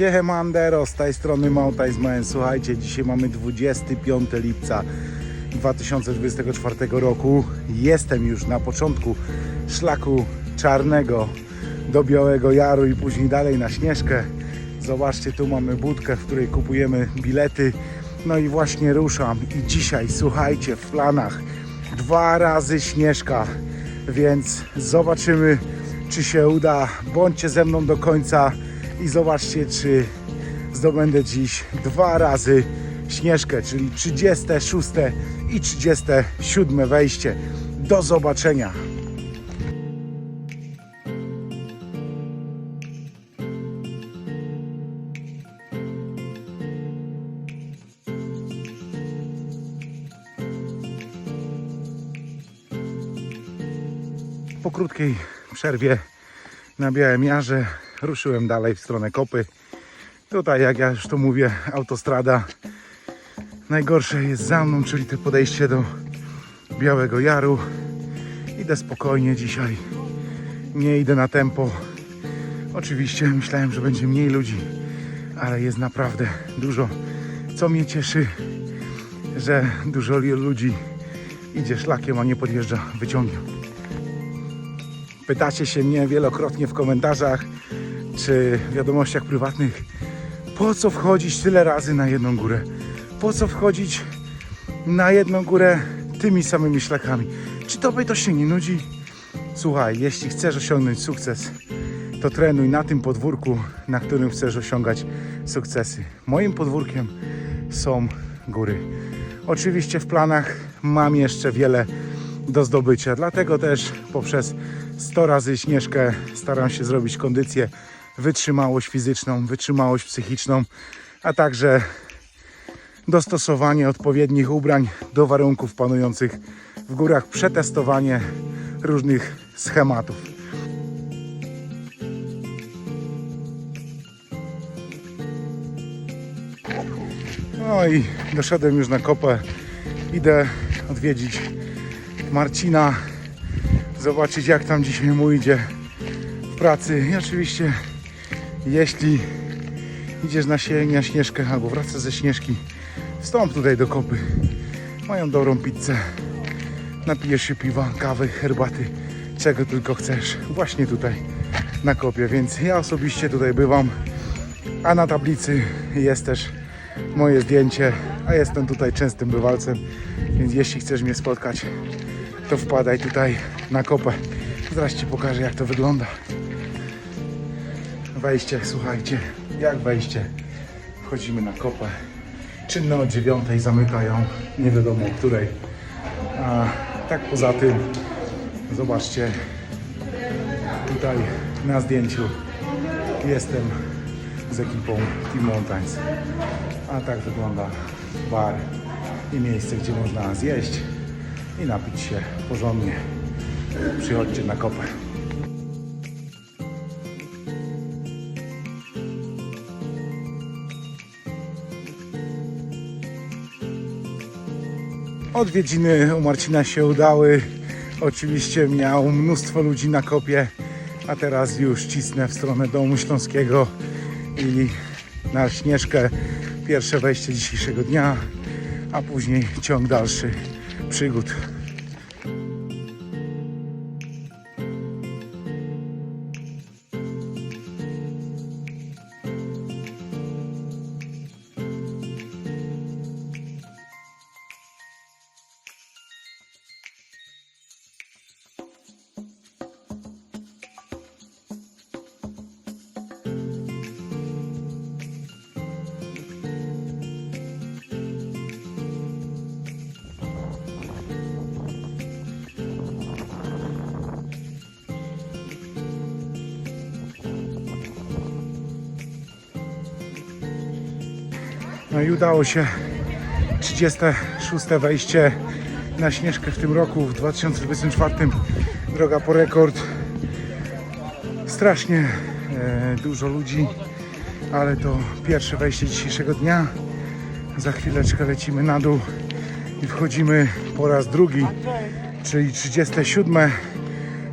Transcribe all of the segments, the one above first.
Siemandero, z tej strony Mountain Słuchajcie, dzisiaj mamy 25 lipca 2024 roku. Jestem już na początku szlaku czarnego do Białego Jaru i później dalej na Śnieżkę. Zobaczcie, tu mamy budkę, w której kupujemy bilety. No i właśnie ruszam. I dzisiaj, słuchajcie, w planach dwa razy Śnieżka, więc zobaczymy, czy się uda. Bądźcie ze mną do końca i zobaczcie, czy zdobędę dziś dwa razy Śnieżkę, czyli 36 i 37 wejście. Do zobaczenia. Po krótkiej przerwie na Białym Jarze ruszyłem dalej w stronę Kopy. Tutaj, jak ja już to mówię, autostrada. Najgorsze jest za mną, czyli to podejście do Białego Jaru. Idę spokojnie dzisiaj. Nie idę na tempo. Oczywiście myślałem, że będzie mniej ludzi, ale jest naprawdę dużo. Co mnie cieszy, że dużo ludzi idzie szlakiem, a nie podjeżdża wyciągiem. Pytacie się mnie wielokrotnie w komentarzach czy wiadomościach prywatnych, po co wchodzić tyle razy na jedną górę? Po co wchodzić na jedną górę tymi samymi szlakami? Czy tobie to się nie nudzi? Słuchaj, jeśli chcesz osiągnąć sukces, to trenuj na tym podwórku, na którym chcesz osiągać sukcesy. Moim podwórkiem są góry. Oczywiście w planach mam jeszcze wiele do zdobycia, dlatego też poprzez 100 razy śnieżkę staram się zrobić kondycję, wytrzymałość fizyczną, wytrzymałość psychiczną, a także dostosowanie odpowiednich ubrań do warunków panujących w górach, przetestowanie różnych schematów. No i doszedłem już na kopę. Idę odwiedzić Marcina, zobaczyć jak tam dzisiaj mu idzie w pracy. I oczywiście, jeśli idziesz na sień, na śnieżkę albo wracasz ze śnieżki, wstąp tutaj do kopy. Mają dobrą pizzę. Napijesz się piwa, kawy, herbaty, czego tylko chcesz. Właśnie tutaj na kopie, więc ja osobiście tutaj bywam. A na tablicy jest też moje zdjęcie, a jestem tutaj częstym bywalcem, więc jeśli chcesz mnie spotkać, to wpadaj tutaj na kopę. Zaraz Ci pokażę jak to wygląda. Wejście, słuchajcie, jak wejście. Wchodzimy na kopę. Czynne o dziewiątej zamykają, nie wiadomo o której. A tak poza tym, zobaczcie, tutaj na zdjęciu jestem z ekipą Team Mountains. A tak wygląda bar i miejsce, gdzie można zjeść i napić się porządnie. Przychodźcie na kopę. Odwiedziny u Marcina się udały. Oczywiście miał mnóstwo ludzi na kopie, a teraz już cisnę w stronę Domu Śląskiego i na Śnieżkę pierwsze wejście dzisiejszego dnia, a później ciąg dalszy przygód. No i udało się 36 wejście na Śnieżkę w tym roku, w 2024. Droga po rekord. Strasznie e, dużo ludzi, ale to pierwsze wejście dzisiejszego dnia. Za chwileczkę lecimy na dół i wchodzimy po raz drugi, czyli 37.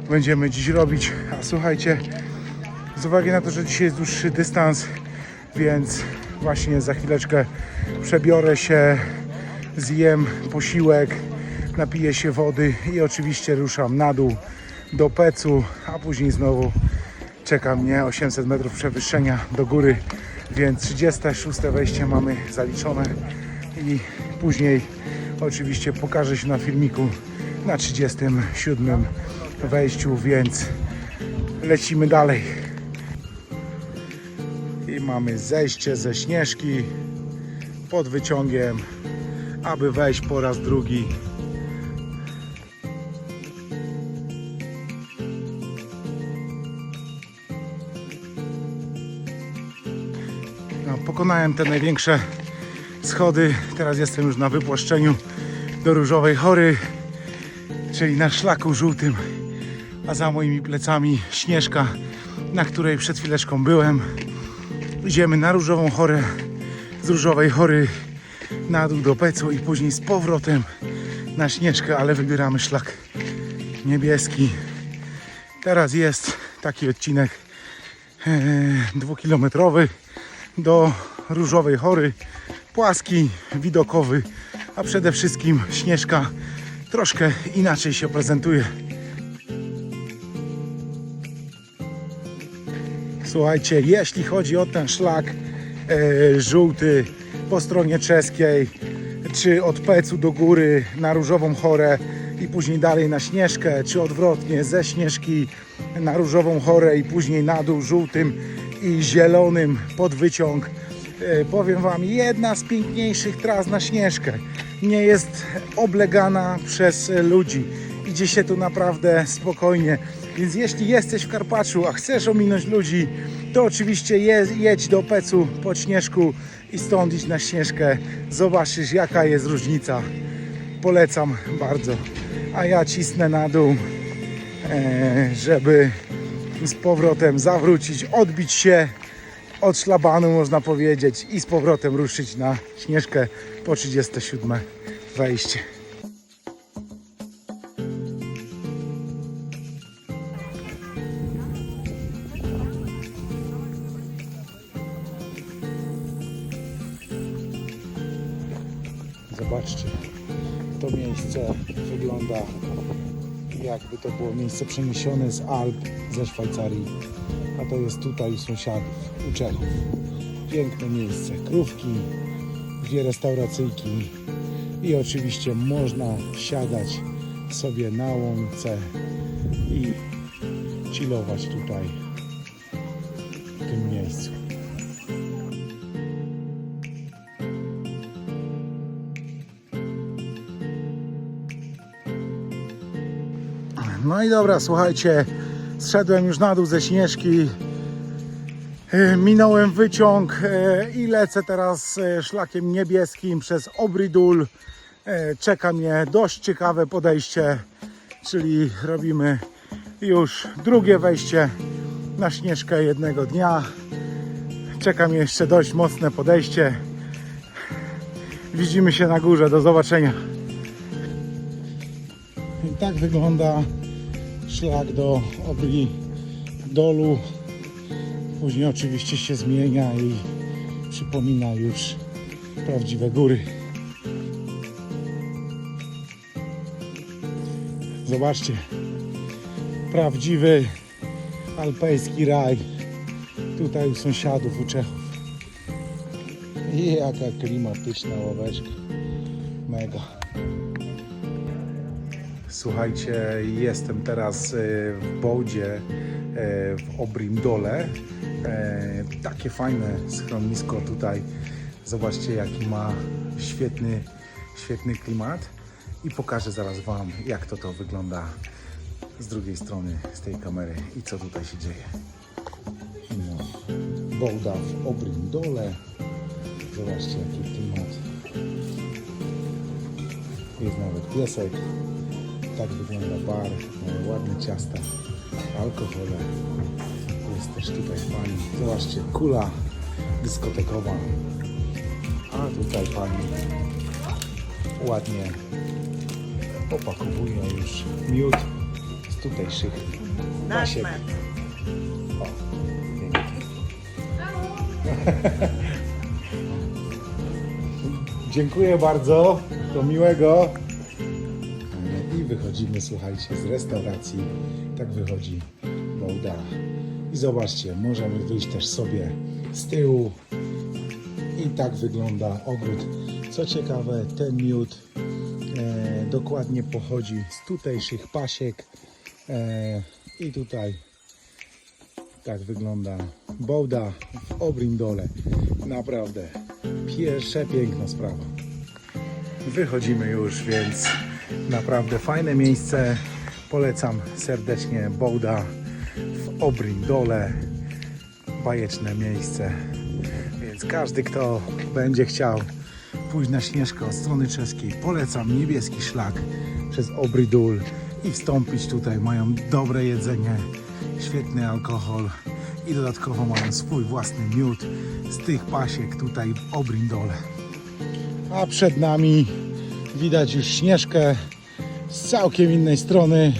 Będziemy dziś robić. A słuchajcie, z uwagi na to, że dzisiaj jest dłuższy dystans, więc właśnie za chwileczkę przebiorę się, zjem posiłek, napiję się wody i oczywiście ruszam na dół do Pecu, a później znowu czeka mnie 800 metrów przewyższenia do góry, więc 36 wejście mamy zaliczone i później oczywiście pokażę się na filmiku na 37 wejściu, więc lecimy dalej. Mamy zejście ze śnieżki pod wyciągiem, aby wejść po raz drugi. No, pokonałem te największe schody. Teraz jestem już na wypłaszczeniu do Różowej Chory, czyli na szlaku żółtym. A za moimi plecami Śnieżka, na której przed chwileczką byłem. Idziemy na Różową Chorę, z Różowej Chory na dół do Pecu i później z powrotem na Śnieżkę, ale wybieramy szlak niebieski. Teraz jest taki odcinek e, dwukilometrowy do Różowej Chory, płaski, widokowy, a przede wszystkim Śnieżka troszkę inaczej się prezentuje. Słuchajcie, jeśli chodzi o ten szlak e, żółty po stronie czeskiej, czy od Pecu do góry na Różową Chorę i później dalej na Śnieżkę, czy odwrotnie ze Śnieżki na Różową Chorę i później na dół żółtym i zielonym pod wyciąg. E, powiem Wam, jedna z piękniejszych tras na Śnieżkę. Nie jest oblegana przez ludzi. Idzie się tu naprawdę spokojnie. Więc jeśli jesteś w Karpaczu, a chcesz ominąć ludzi, to oczywiście je, jedź do Pecu po Śnieżku i stąd idź na Śnieżkę. Zobaczysz jaka jest różnica. Polecam bardzo. A ja cisnę na dół, e, żeby z powrotem zawrócić, odbić się od szlabanu można powiedzieć i z powrotem ruszyć na Śnieżkę po 37 wejście. Zobaczcie, to miejsce wygląda jakby to było miejsce przeniesione z Alp, ze Szwajcarii, a to jest tutaj u sąsiadów, u Czechów. Piękne miejsce, krówki, dwie restauracyjki i oczywiście można siadać sobie na łące i chillować tutaj w tym miejscu. No i dobra, słuchajcie, zszedłem już na dół ze śnieżki, e, minąłem wyciąg e, i lecę teraz e, szlakiem niebieskim przez Obridul. Czeka mnie dość ciekawe podejście, czyli robimy już drugie wejście na śnieżkę jednego dnia. Czeka mnie jeszcze dość mocne podejście. Widzimy się na górze, do zobaczenia. I tak wygląda szlak do obli dolu. Później oczywiście się zmienia i przypomina już prawdziwe góry. Zobaczcie, prawdziwy alpejski raj tutaj u sąsiadów, u Czechów. I jaka klimatyczna ławeczka. Mega. Słuchajcie, jestem teraz e, w Bołdzie, e, w Obrim Dole. E, Takie fajne schronisko tutaj. Zobaczcie, jaki ma świetny, świetny klimat. I pokażę zaraz Wam, jak to to wygląda z drugiej strony, z tej kamery i co tutaj się dzieje. No, Bołda w Obrim Dole. Zobaczcie, jaki klimat. Jest nawet piesek. Tak wygląda bar, mamy ładne ciasta, alkohole. Jest też tutaj pani. Zobaczcie, kula dyskotekowa. A tutaj pani ładnie opakowuje już miód z tutejszych pasiek. O. Dziękuję bardzo. Do miłego. Wychodzimy, słuchajcie, z restauracji. Tak wychodzi Bołda. I zobaczcie, możemy wyjść też sobie z tyłu. I tak wygląda ogród. Co ciekawe, ten miód e, dokładnie pochodzi z tutejszych pasiek. E, I tutaj tak wygląda Bołda w Obrindole. Naprawdę pierwsze piękna sprawa. Wychodzimy już, więc naprawdę fajne miejsce. Polecam serdecznie Bołda w Obrindole. Bajeczne miejsce. Więc każdy, kto będzie chciał pójść na Śnieżkę od strony czeskiej, polecam niebieski szlak przez Obrydul i wstąpić tutaj. Mają dobre jedzenie, świetny alkohol i dodatkowo mają swój własny miód z tych pasiek tutaj w Obrindole. A przed nami widać już Śnieżkę z całkiem innej strony.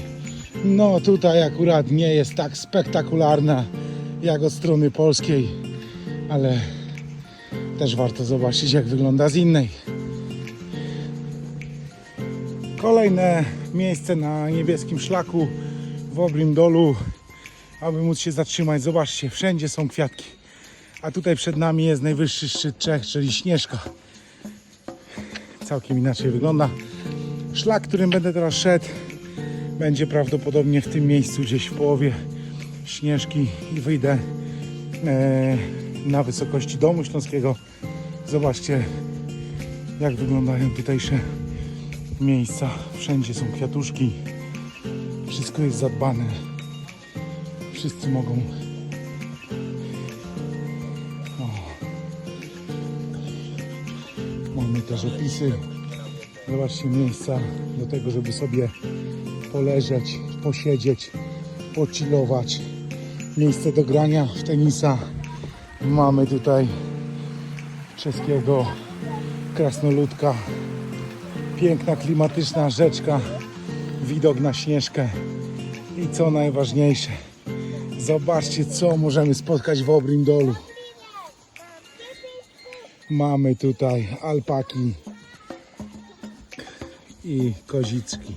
No tutaj akurat nie jest tak spektakularna jak od strony polskiej, ale też warto zobaczyć jak wygląda z innej. Kolejne miejsce na niebieskim szlaku w Obrim Dolu, aby móc się zatrzymać. Zobaczcie, wszędzie są kwiatki. A tutaj przed nami jest najwyższy szczyt Czech, czyli Śnieżka. Całkiem inaczej wygląda. Szlak, którym będę teraz szedł, będzie prawdopodobnie w tym miejscu, gdzieś w połowie Śnieżki i wyjdę e, na wysokości domu śląskiego. Zobaczcie, jak wyglądają tutejsze miejsca. Wszędzie są kwiatuszki. Wszystko jest zadbane. Wszyscy mogą. Mamy też opisy. Zobaczcie miejsca do tego, żeby sobie poleżeć, posiedzieć, pochillować. Miejsce do grania w tenisa. Mamy tutaj czeskiego krasnoludka. Piękna, klimatyczna rzeczka. Widok na Śnieżkę. I co najważniejsze, zobaczcie co możemy spotkać w Obrim Dolu. Mamy tutaj alpaki i kozicki,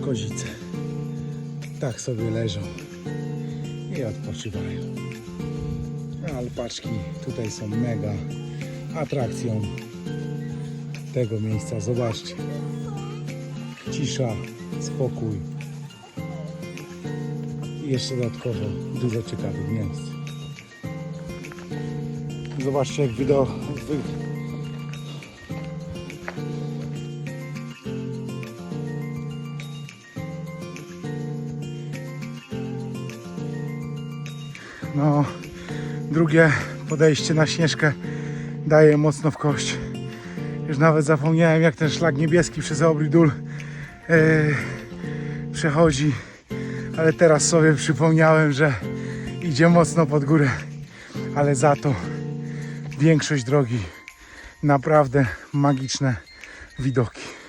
kozice. Tak sobie leżą i odpoczywają. Alpaczki tutaj są mega atrakcją tego miejsca. Zobaczcie. Cisza, spokój. I jeszcze dodatkowo dużo ciekawych miejsc. Zobaczcie jak. Wy... No, drugie podejście na Śnieżkę daje mocno w kość. Już nawet zapomniałem jak ten szlak niebieski przez Obridul e, przechodzi. Ale teraz sobie przypomniałem, że idzie mocno pod górę. Ale za to większość drogi naprawdę magiczne widoki.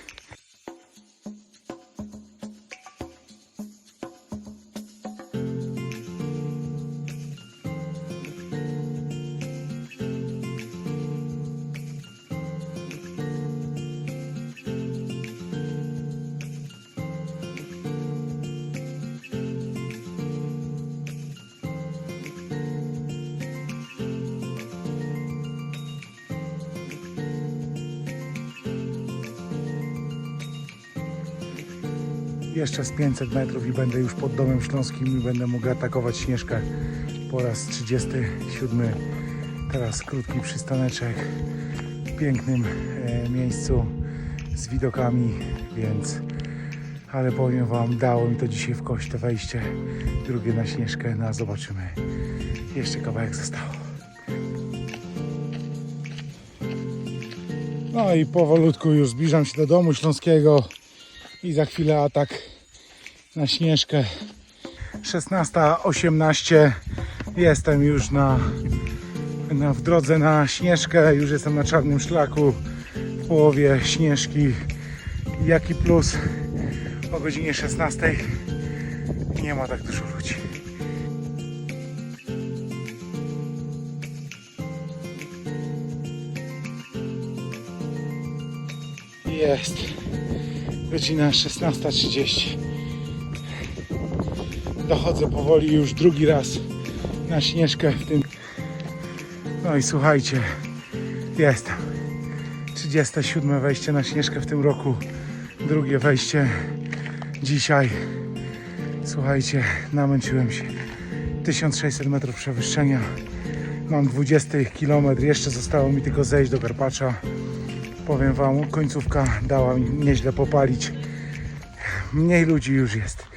Jeszcze z 500 metrów i będę już pod domem śląskim i będę mógł atakować Śnieżkę po raz 37. Teraz krótki przystaneczek w pięknym e, miejscu z widokami, więc ale powiem Wam, dało mi to dzisiaj w kość to wejście drugie na Śnieżkę, no a zobaczymy. Jeszcze kawałek zostało. No i powolutku już zbliżam się do domu śląskiego i za chwilę atak na Śnieżkę. 16.18 jestem już na, na, w drodze na Śnieżkę, już jestem na czarnym szlaku w połowie Śnieżki. Jaki plus o godzinie 16 nie ma tak dużo ludzi. Jest godzina 16.30 Dochodzę powoli już drugi raz na Śnieżkę w tym. No i słuchajcie, jestem. 37 wejście na Śnieżkę w tym roku. Drugie wejście dzisiaj. Słuchajcie, namęczyłem się. 1600 metrów przewyższenia. Mam 20 km, jeszcze zostało mi tylko zejść do Karpacza. Powiem Wam, końcówka dała mi nieźle popalić. Mniej ludzi już jest.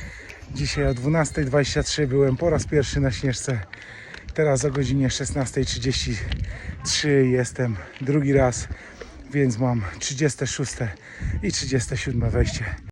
Dzisiaj o 12.23 byłem po raz pierwszy na Śnieżce. Teraz o godzinie 16.33 jestem drugi raz, więc mam 36 i 37 wejście.